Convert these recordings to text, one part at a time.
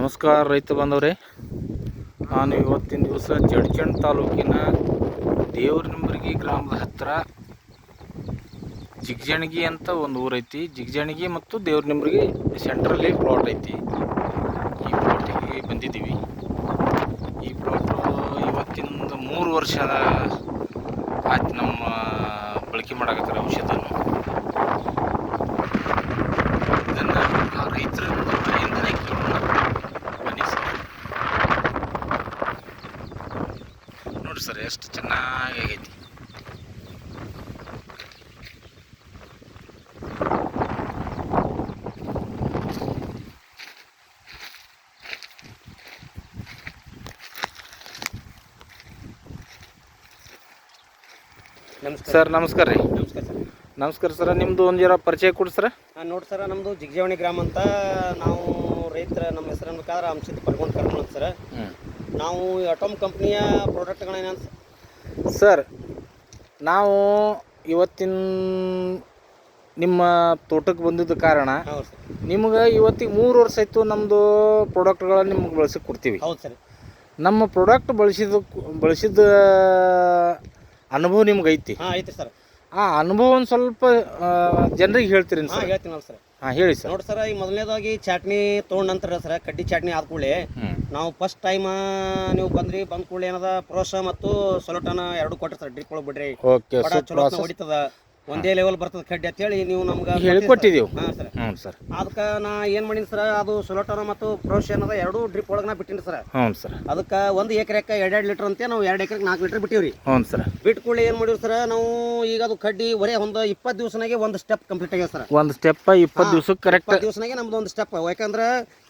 ನಮಸ್ಕಾರ ರೈತ ಬಂದವರೇ. ನಾನು ಇವತ್ತಿನ ದಿವಸ ಜಡ್ಜಂಡ್ ತಾಲೂಕಿನ ದೇವ್ರನಿಂಬರ್ಗಿ ಗ್ರಾಮದ ಹತ್ತಿರ ಜಿಗ್ಜಣಗಿ ಅಂತ ಒಂದು ಊರೈತಿ ಜಿಗ್ಜಣಗಿ ಮತ್ತು ದೇವ್ರನಿಂಬರ್ಗಿ ಸೆಂಟ್ರಲ್ಲಿ ಪ್ಲಾಟ್ ಐತಿ. ಈ ಪ್ಲಾಟಿಗೆ ಬಂದಿದ್ದೀವಿ. ಈ ಪ್ಲಾಟು ಇವತ್ತಿನ ಮೂರು ವರ್ಷ ಆಯ್ತು ನಮ್ಮ ಬಳಕೆ ಮಾಡಕತ್ತಾರೆ ಔಷಧನ. ಇದನ್ನು ರೈತರ ಕೇಳೋಣ ಬನ್ನಿ ಸರ್ ನೋಡಿ ಸರ್ ಎಷ್ಟು ಚೆನ್ನಾಗಿ ಆಗೈತಿ ನಮಸ್ಕಾರ. ಸರ್ ನಮಸ್ಕಾರ ರೀ. ನಮಸ್ಕಾರ ಸರ್. ನಮಸ್ಕಾರ ಸರ್ ನಿಮ್ಮದು ಒಂದು ಜರ ಪರಿಚಯ ಕೊಡಿ ಸರ್. ನೋಡಿ ಸರ್ ನಮ್ಮದು ಜಿಗ್ಜಾವಣಿ ಗ್ರಾಮ ಅಂತ ನಾವು ರೈತರ ನಮ್ಮ ಹೆಸರು ಬೇಕಾದ್ರೆ ಅಂಶದ ಪಡ್ಕೊಂಡು ಕರ್ಕೊಂಡು ಸರ್. ನಾವು ಈ ಅಟೋಮ್ ಕಂಪ್ನಿಯ ಪ್ರಾಡಕ್ಟ್ಗಳೇನಂತ ಸರ್ ನಾವು ಇವತ್ತಿನ ನಿಮ್ಮ ತೋಟಕ್ಕೆ ಬಂದಿದ್ದ ಕಾರಣ ಹೌದು ಸರ್. ನಿಮ್ಗೆ ಇವತ್ತಿಗೆ ಮೂರು ವರ್ಷ ಆಯಿತು ನಮ್ಮದು ಪ್ರಾಡಕ್ಟ್ಗಳನ್ನ ನಿಮ್ಗೆ ಬಳಸಿ ಕೊಡ್ತೀವಿ. ಹೌದು ಸರ್. ನಮ್ಮ ಪ್ರಾಡಕ್ಟ್ ಬಳಸಿದ ಬಳಸಿದ ಅನುಭವ ನಿಮ್ಗೆ ಐತಿ? ಹಾಂ ಐತಿ ಸರ್. ಆ ಅನುಭವ ಒಂದು ಸ್ವಲ್ಪ ಜನರಿಗೆ ಹೇಳ್ತೀರಿ ಹಾಂ ಸರ್? ಹೇಳ್ತೀನಲ್ಲ ಸರ್. ಹಾಂ ಹೇಳಿ ಸರ್. ನೋಡಿ ಸರ್ ಈಗ ಮೊದಲನೇದಾಗಿ ಚಾಟ್ನಿ ತೊಗೊಂಡ ನಂತರ ಸರ್ ಕಡ್ಡಿ ಚಾಟ್ನಿ ಆದ ಕೂಡಲೇ ಹ್ಞೂ ನಾವು ಫಸ್ಟ್ ಟೈಮ್ ನೀವು ಬಂದ್ರಿ ಬಂದ ಕೂಡಲೇ ಏನದ ಪ್ರೋಸ ಮತ್ತು ಸೊಲೋಟನ ಎರಡು ಕೊಟ್ಟಿರ್ತಾರೆ ಡ್ರಿಪ್ ಒಳಗೆ ಬಿಡ್ರಿ. ಓಕೆ ಹೊಡಿತದ. ಒಂದೇ ಲೆವೆಲ್ ಬರ್ತದೆ ಕಡ್ಡಿ ಅಂತೇಳಿ ನೀವು ನಮ್ಗೆ ಹೇಳಿ ಕೊಟ್ಟಿದ್ದೀವಿ. ಹಾಂ ಸರ್. ಹ್ಞೂ ಸರ್. ಅದಕ್ಕೆ ನಾ ಏನು ಮಾಡೀನಿ ಸರ್ ಅದು ಸೊಲೋಟೋನ ಮತ್ತು ಪ್ರೋಶ್ ಅದ ಎರಡು ಡ್ರಿಪ್ ಒಳಗೆ ನಾ ಬಿಟ್ಟಿನಿ ಸರ್. ಹ್ಞೂ ಸರ್. ಅದಕ್ಕೆ ಒಂದು ಎಕರೆಕ್ಕೆ ಎರಡೆರಡು ಲೀಟ್ರ್ ಅಂತ ನಾವು ಎರಡು ಎಕರೆಗೆ ನಾಲ್ಕು ಲೀಟ್ರ್ ಬಿಟ್ಟಿವ್ರಿ. ಹ್ಞೂ ಸರ್. ಬಿಟ್ಟು ಕೂಡಲೇ ಏನು ಮಾಡೀವಿ ಸರ್ ನಾವು ಈಗ ಅದು ಕಡ್ಡಿ ಒರೇ ಒಂದು ಇಪ್ಪತ್ತು ದಿವಸನಾಗೆ ಒಂದು ಸ್ಟೆಪ್ ಕಂಪ್ಲೀಟ್ ಆಗ್ಯದ ಸರ್. ಒಂದು ಸ್ಟೆಪ್ ಇಪ್ಪತ್ತು ದಿವ್ಸಕ್ಕೆ ಕರೆಕ್ಟ್ ಇಪ್ಪತ್ತು ದಿವಸನಾಗೆ ನಮ್ದು ಒಂದು ಸ್ಟೆಪ್ ಯಾಕಂದ್ರೆ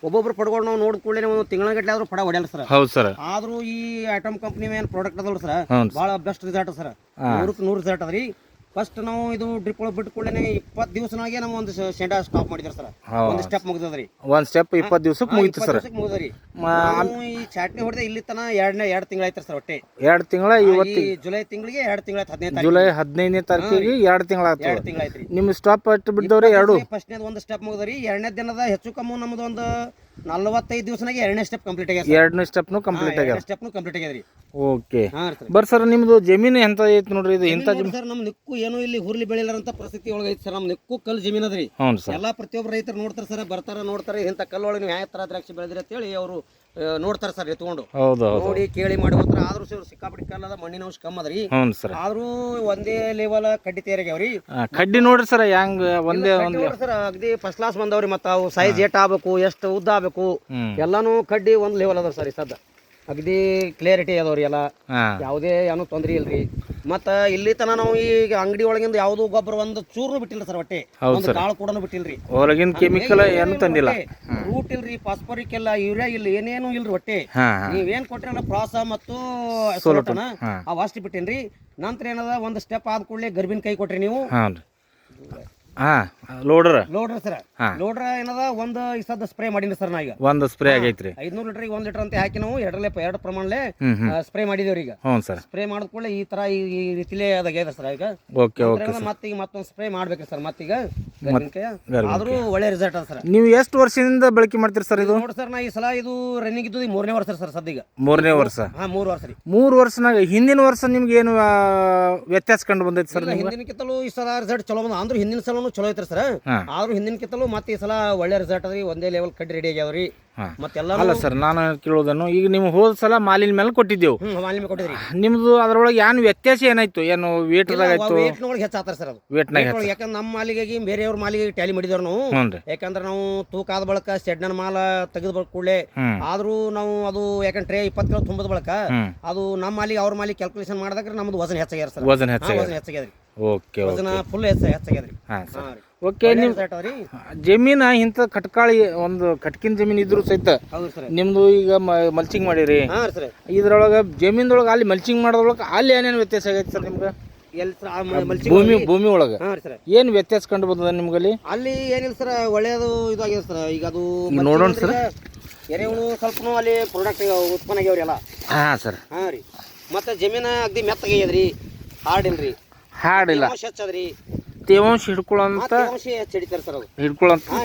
ಒಬ್ಬೊಬ್ರು ಪಡ್ಕೊಂಡು ನಾವು ನೋಡಿದ ಕೂಡಲೇ ಒಂದು ತಿಂಗಳ ಗಟ್ಟಲೆ ಆದ್ರೂ ಪಡ ಹೊಡೆಯಲ್ಲ ಸರ್. ಹೌದು ಸರ್. ಆದರೂ ಈ ಐಟಮ್ ಕಂಪ್ನಿ ಏನು ಪ್ರಾಡಕ್ಟ್ ಅದಲ್ಲ ಸರ್. ಭಾಳ ಬೆಸ್ಟ್ ರಿಸಲ್ಟ್ ಸರ್. ನೂರಕ್ಕೆ ನೂರು ರಿಸಲ್ಟ್ ಅದ ರೀ ಫಸ್ಟ್ ನಾವು ಇದು ಡ್ರಿಪ್ ಒಳಗೆ ಬಿಟ್ಟು ಕೂಡಲೇ ಇಪ್ಪತ್ತು ದಿವಸನಾಗೆ ನಮ್ಮ ಒಂದು ಶೆಂಡ ಸ್ಟಾಪ್ ಮಾಡಿದ್ರು ಸರ್. ಒಂದು ಸ್ಟೆಪ್ ಮುಗಿದ್ರಿ ಒಂದು ಸ್ಟೆಪ್ ಇಪ್ಪತ್ತು ದಿವಸಕ್ಕೆ ಮುಗಿತು ಸರ್. ಮುಗಿದ್ರಿ ನಾವು ಈ ಚಾಟ್ನಿ ಹೊಡೆದ ಇಲ್ಲಿ ತನ ಎರಡನೇ ಎರಡು ತಿಂಗಳಾಯ್ತು ಸರ್ ಒಟ್ಟೆ. ಎರಡು ತಿಂಗಳ ಈ ಇವತ್ತು ಜುಲೈ ತಿಂಗಳಿಗೆ ಎರಡು ತಿಂಗಳ ಹದಿನೈದು ಜುಲೈ ಹದಿನೈದನೇ ತಾರೀಕಿಗೆ ಎರಡು ತಿಂಗಳ ಎರಡು ತಿಂಗಳಾಯ್ತು ರೀ ನಿಮ್ಮ ಸ್ಟಾಪ್ ಅಟ್ಟು ಬಿದ್ದವ್ರೆ ಎರಡು. ಫಸ್ಟ್ನೇದು ಒಂದು ಸ್ಟೆಪ್ ಮುಗಿದ್ರಿ ಎರಡನೇ ದಿನದ ಹೆಚ್ಚು ಕಮ್ಮಿ ನಮ್ದು ಒಂದು ನಲವತ್ತೈದು ದಿವಸನಾಗ ಎರಡನೇ ಸ್ಟೆಪ್ ಕಂಪ್ಲೀಟ್ ಆಗ್ಯದ ಎರಡನೇ ಸ್ಟೆಪ್ನು ಕಂಪ್ಲೀಟ್ ಆಗ್ಯದ. ಸ್ಟೆಪ್ನು ಕಂಪ್ಲೀಟ್ ಆಗ್ಯದ್ರಿ. ಓಕೆ ಹಾಂ ಸರ್. ಬರ್ ಸರ್ ನಿಮ್ಮದು ಜಮೀನು ಎಂತ ಐತಿ ನೋಡ್ರಿ ಇದು? ಇಂಥ ಜಮೀನು ಸರ್ ನಮ್ಮ ನಿಕ್ಕು ಏನು ಇಲ್ಲಿ ಹುರ್ಲಿ ಬೆಳಿಲಾರಂತ ಪರಿಸ್ಥಿತಿ ಒಳಗೆ ಐತಿ ಸರ್. ನಮ್ಮ ನಿಕ್ಕು ಕಲ್ಲು ಜಮೀನ್ ಅದ್ರಿ. ಹ್ಞೂ ಸರ್. ಎಲ್ಲಾ ಪ್ರತಿಯೊಬ್ಬರು ರೈತರು ನೋಡ್ತಾರೆ ಸರ್ ಬರ್ತಾರೆ ನೋಡ್ತಾರೆ ಇಂಥ ಕಲ್ಲೊಳಗೆ ನೀವು ಯಾವ ಥರ ದ್ರಾಕ್ಷಿ ಬೆಳೆದ್ರಿ ಅಂತೇಳಿ ಅವರು ನೋಡ್ತಾರೆ ಸರ್ ಎತ್ಕೊಂಡು. ಹೌದು ಹೌದು. ನೋಡಿ ಕೇಳಿ ಮಾಡಿ ಹೋಗ್ತಾರೆ ಆದ್ರೂ ಸರ್ ಸಿಕ್ಕಾಪಟ್ಟಿ ಕಲ್ಲದ ಮಣ್ಣಿನ ಅಂಶ ಕಮ್ಮಿ ಅದ್ರಿ ಹ್ಞೂ ಸರ್. ಆದ್ರೂ ಒಂದೇ ಲೆವೆಲ್ ಕಡ್ಡಿ ತೇರಿಗೆ ಆ, ಕಡ್ಡಿ ನೋಡ್ರಿ ಸರ್ ಹೆಂಗ್ ಒಂದೇ ಒಂದ್ ಸರ್ ಅಗದಿ ಫಸ್ಟ್ ಕ್ಲಾಸ್ ಬಂದವ್ರಿ ಮತ್ತ ಅವು ಸೈಜ್ ಏಟ್ ಆಗ್ಬೇಕು ಎಷ್ಟು ಉದ್ದ ಆಗ್ಬೇಕು ಎಲ್ಲಾನು ಕಡ್ಡಿ ಒಂದ್ ಲೆವೆಲ್ ಅದ ಸರ್ ಈ ಸದ್ದ. ಅಗದಿ ಕ್ಲಿಯರಿಟಿ ಅದಾವ್ರಿ ಎಲ್ಲ. ಯಾವುದೇ ಏನೂ ತೊಂದ್ರೆ ಇಲ್ರಿ. ಮತ್ತ ಇಲ್ಲಿ ತನ ನಾವು ಈಗ ಅಂಗಡಿ ಒಳಗಿಂದ ಯಾವ್ದು ಗೊಬ್ಬರ ಒಂದು ಚೂರು ಬಿಟ್ಟಿಲ್ಲ ಸರ್ ಒಟ್ಟೆ ಒಂದು. ಕಾಳು ಕೂಡ ಬಿಟ್ಟಿಲ್ರಿ. ಹೊರಗಿನ ಕೆಮಿಕಲ್ ಏನು ತಂದಿಲ್ಲ. ರೂಟ್ ಇಲ್ರಿ ಫಾಸ್ಫರಿಕ್ ಎಲ್ಲ ಯೂರಿಯಾ ಇಲ್ಲ ಏನೇನು ಇಲ್ರಿ ಒಟ್ಟೆ ನೀವೇನ್ ಕೊಟ್ಟಿರಲ್ಲ ಪ್ರಾಸ ಮತ್ತು ಸೋಲಟನ ಹಾಂ. ಅವ್ ಅಷ್ಟು ಬಿಟ್ಟೇನ್ರಿ. ನಂತರ ಏನದ ಒಂದು ಸ್ಟೆಪ್ ಆದ ಕೂಡಲೇ ಗರ್ಭಿನ ಕೈ ಕೊಟ್ರಿ ನೀವು. ಹಾಂ. Loader loader sir. ಲೋಡರ್ ಲೋಡ್ರ ಏನದ? ಒಂದ್ ಈ ಸದ್ದ ಸ್ಪ್ರೇ ಮಾಡೀನಿ ಸರ್ ನಾ ಈಗ. ಒಂದು ಸ್ಪ್ರೇ ಆಗೈತ್ರಿ. ಐದ್ನೂರು ಲೀಟರ್ ಒಂದ್ ಲೀಟರ್ ಅಂತ ಹಾಕಿ ನಾವು ಎರಡಲ್ಲೇ ಎರಡು ಪ್ರಮಾಣಲೆ ಸ್ಪ್ರೇ ಮಾಡಿದೇವ್ರಿ ಈಗ. ಹ್ಞೂ ಸರ್. ಸ್ಪ್ರೇ ಮಾಡಿದ ಕೂಡಲೇ ಈ ತರ ಈ ಈ ರೀತಿಲೇ ಅದಾಗ್ಯದ ಸರ್ ಈಗ. ಓಕೆ ಓಕೆ ನಂತರ ಮತ್ತೆ ಈಗ ಮತ್ತೊಂದು ಸ್ಪ್ರೇ ಮಾಡ್ಬೇಕು ಸರ್ ಮತ್ತೀಗ. ಆದ್ರೂ ಒಳ್ಳೆ ರಿಸಲ್ಟ್ ಅದ ಸರ್. ನೀವು ಎಷ್ಟು ವರ್ಷದಿಂದ ಬಳಕೆ ಮಾಡ್ತೀರಿ ಸರ್ ಇದು? ನೋಡಿ ಸರ್ ನಾ ಈ ಸಲ ಇದು ರನ್ನಿಂಗ್ ಇದ್ದು ಈ ಮೂರನೇ ವರ್ಷ ಸರ್ ಸದ್ಯಗ ಮೂರನೇ ವರ್ಷ? ಹಾ ಮೂರು ವರ್ಷ ರೀ. ಮೂರು ವರ್ಷನಾಗ ಹಿಂದಿನ ವರ್ಷ ನಿಮ್ಗೆ ಏನು ಆ, ವ್ಯತ್ಯಾಸ ಕಂಡು ಬಂದೈತಿ ಸರ್ ಇಲ್ಲ, ಹಿಂದಿನಕ್ಕಿಂತಲೂ ಈ ಸಲ ರಿಸಲ್ಟ್ ಚಲೋ ಬಂದ ಅಂದ್ರೆ ಹಿಂದಿನ ಸಲನು ಚಲೋ ಐತ್ರಿ ಸರ್ ಆದ್ರೂ ಹಿಂದಿನಕ್ಕಿಂತಲೂ ಮತ್ತೆ ಈ ಸಲ ಒಳ್ಳೆ ರಿಸಲ್ಟ್ ಅದ್ರಿ ಒಂದೇ ಲೆವೆಲ್ ಕಡ್ಡಿ ರೆಡಿ ಆಗ್ಯಾವ್ರಿ. ಮತ್ತೆಲ್ಲ ಅಲ್ಲ ಸರ್ ನಾನು ಕೇಳೋದನ್ನು ಈಗ ನೀವು ಹೋದ ಸಲ ಮಾಲಿನ ಮೇಲೆ ಕೊಟ್ಟಿದ್ದೆವು. ಮಾಲಿನ ಕೊಟ್ಟಿದ್ರಿ. ನಿಮ್ದು ಅದ್ರೊಳಗೆ ಏನು ವ್ಯತ್ಯಾಸ ಏನಾಯ್ತು? ಏನು ವೇಟ್ದಾಗ ಆಯ್ತು? ವೇಟ್ ಒಳಗೆ ಹೆಚ್ಚಾತಾರ ಸರ್ ಅದು. ವೇಟ್ನಾಗ ವೇಟ್ ಯಾಕಂದ್ರೆ ನಮ್ಮ ಮಾಲಿಗೆ ಬೇರೆಯವ್ರ ಮಾಲಿಗೆ ಟ್ಯಾಲಿ ಮಾಡಿದವ್ರು ನಾವು. ಯಾಕಂದ್ರೆ ನಾವು ತೂಕಾದ ಬಳಕ ಶೆಡ್ನ ಮಾಲ ತೆಗೆದ ಬಳಕ ಕೂಡಲೇ. ಆದ್ರೂ ನಾವು ಅದು ಯಾಕಂದ್ರೆ ಟ್ರೇ ಇಪ್ಪತ್ತು ಕಿಲೋ ತುಂಬದ ಬಳಕ ಅದು ನಮ್ಮ ಮಾಲಿಗೆ ಅವ್ರ ಮಾಲಿಗೆ ಕ್ಯಾಲ್ಕುಲೇಷನ್ ಮಾಡಿದಾಗ ನಮ್ದು ವಜನ್ ಹೆಚ್ಚಾಗ್ಯಾರ ಸರ್ ವಜನ್ ಹೆಚ್ಚಾಗ್ಯಾರ. ಹೆಚ್ಚಾಗ ವಜನ ಹೆಚ್ಚಾಗ್ಯದ್ರಿ. ಓಕೆ ವಜನ ಫುಲ್ ಹೆಚ್ಚ ಹೆಚ್ಚಾಗ್ಯದ್ರಿ ಹಾಂ ಸರ್. ರೀ. ಓಕೆ ನಿಮ್ಮ ರಿಸಲ್ಟ್ ಜಮೀನ ಇಂಥ ಕಟ್ಕಾಳಿ ಒಂದು ಕಟ್ಕಿನ ಜಮೀನು ಇದ್ರು ಸಹಿತ ಹೌದು ಸರ್. ನಿಮ್ದು ಈಗ ಮಲ್ಚಿಂಗ್ ಮಾಡಿರಿ. ಹಾಂ ಸರ್. ಇದ್ರೊಳಗೆ ಜಮೀನ್ದೊಳಗೆ ಅಲ್ಲಿ ಮಲ್ಚಿಂಗ್ ಮಾಡೋದ್ರೊಳಗೆ ಅಲ್ಲಿ ಏನೇನು ವ್ಯತ್ಯಾಸ ಆಗೈತೆ ಸರ್ ನಿಮ್ಗೆ? ಎಲ್ಲಿ ಸರ್ ಆ ಭೂಮಿ ಭೂಮಿ ಒಳಗೆ? ಹಾಂ ರೀ ಸರ್. ಏನು ವ್ಯತ್ಯಾಸ ಕಂಡು ಬಂದದ ನಿಮ್ಗಲ್ಲಿ? ಅಲ್ಲಿ ಏನಿಲ್ಲ ಸರ್ ಒಳ್ಳೆಯದು ಇದಾಗಿದೆ ಸರ್. ಈಗ ಅದು ನೋಡೋಣ ಸರ್. ಎರೆಹುಳು ಸ್ವಲ್ಪ ಅಲ್ಲಿ ಪ್ರಾಡಕ್ಟ್ ಉತ್ಪನ್ನ ಆಗ್ಯಾವ್ರಿ ಎಲ್ಲ. ಹಾಂ ಸರ್. ಹಾಂ ರೀ. ಮತ್ತೆ ಜಮೀನ ಅಗ್ದಿ ಮೆತ್ತಗೈದ್ರಿ ಹಾರ್ಡ್ ಇಲ್ರಿ. ಹಾಡಿಲ್ಲ. ಹೆಚ್ಚದ್ರಿ. ತೇವಾಂಶ ಹಿಡ್ಕೊಳ್ಳೋಂತ ತೇವಾಂಶ ಹೆಚ್ಚು ಹಿಡಿತಾರೆ ಸರ್ ಅದು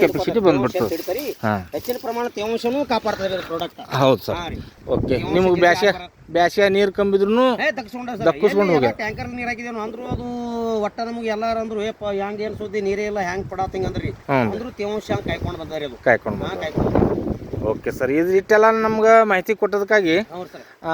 ಕೆಪಾಸಿಟಿ. ಬಂದ್ಬಿಡ್ತದೆ ಹಿಡಿತಾರೆ ಹಾಂ. ಹೆಚ್ಚಿನ ಪ್ರಮಾಣ ತೇವಾಂಶನೂ ಕಾಪಾಡ್ತಾರೆ ಪ್ರಾಡಕ್ಟ್ ಹೌದು ಸರ್. ಓಕೆ. ನಿಮ್ಗೆ ಬ್ಯಾಸಿಯ ಬ್ಯಾಸ್ಯ ನೀರು ಕಂಬಿದ್ರು ಏ ಹೋಗಿ ದಕ್ಕಿಸ್ಕೊಂಡ್ ಟ್ಯಾಂಕರ್ ನೀರ್ ಹಾಕಿದೇನು ಅಂದ್ರು ಅದು ಒಟ್ಟ ನಮಗೆ ಎಲ್ಲಾರು ಅಂದ್ರು ಏಪ ಹ್ಯಾಂಗ ಏನ್ ಸುದ್ದಿ? ನೀರೇ ಇಲ್ಲ ಹ್ಯಾಂಗ್ ಪಡಾತಿಂಗ್? ಅಂದ್ರಿ. ಅಂದ್ರು ತೇವಾಂಶ ಕಾಯ್ಕೊಂಡ್ ಕಾಯ್ಕೊಂಡು ಬಂದಾರಿ ಅದು. ಕಾಯ್ಕೊಂಡು ಕಾಯ್ಕೊಂಡು ಓಕೆ ಸರ್ ಇದು ಇಷ್ಟೆಲ್ಲ ನಮ್ಗೆ ಮಾಹಿತಿ ಕೊಟ್ಟದಕ್ಕಾಗಿ ಆ,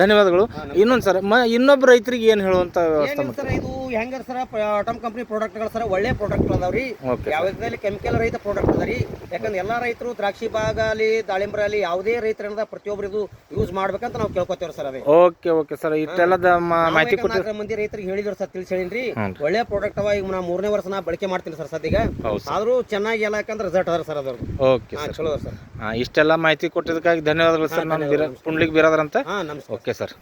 ಧನ್ಯವಾದಗಳು. ಇನ್ನೊಂದು ಸರ್ ಮ ಇನ್ನೊಬ್ಬ ರೈತರಿಗೆ ಏನು ಹೇಳುವಂಥ ವ್ಯವಸ್ಥೆ ಸರ್ ಇದು ಹೆಂಗರ್ ಸರ್ ಆಟಮ್ ಕಂಪ್ನಿ ಪ್ರಾಡಕ್ಟ್ಗಳು ಸರ್ ಒಳ್ಳೆ ಪ್ರಾಡಕ್ಟ್ ಅದಾವ್ರಿ ಓಕೆ ಯಾವ ವಿಧದಲ್ಲಿ ಕೆಮಿಕಲ್ ರಹಿತ ಪ್ರಾಡಕ್ಟ್ ಅದ ರೀ. ಯಾಕಂದ್ರೆ ಎಲ್ಲಾ ರೈತರು ದ್ರಾಕ್ಷಿ ಭಾಗ ಅಲ್ಲಿ ದಾಳಿಂಬರ ಅಲ್ಲಿ ಯಾವುದೇ ರೈತರಿಂದ ಪ್ರತಿಯೊಬ್ಬರು ಇದು ಯೂಸ್ ಮಾಡ್ಬೇಕಂತ ನಾವು ಕೇಳ್ಕೊತೇವ್ರಿ ಸರ್ ಅದೇ. ಓಕೆ ಓಕೆ ಸರ್ ಇಷ್ಟೆಲ್ಲ ಮಾಹಿತಿ ಮಂದಿ ರೈತರಿಗೆ ಹೇಳಿದ್ರು ಸರ್ ತಿಳಿಸಿ ಹೇಳಿನ್ರಿ. ಒಳ್ಳೆ ಪ್ರಾಡಕ್ಟ್ ಅವ ಈಗ ನಾ ಮೂರನೇ ವರ್ಷ ನಾ ಬಳಕೆ ಮಾಡ್ತೀನಿ ಸರ್ ಸದ್ಯ ಆದರೂ ಚೆನ್ನಾಗಿ ಎಲ್ಲ ಯಾಕಂದ್ರೆ ರಿಸಲ್ಟ್ ಅದ ಸರ್ ಅದ್ರ ಓಕೆ ಚಲೋ ಸರ್. ಇಷ್ಟೆಲ್ಲ ಮಾಹಿತಿ ಕೊಟ್ಟಿದ್ದಕ್ಕಾಗಿ ಧನ್ಯವಾದಗಳು ಸರ್ ನಾನು ಬಿರ ಪುಂಡ್ಲಿಗೆ ಬಿರಾದರ್ ಅಂತ ನಮಸ್ಕಾರ. Okay sir.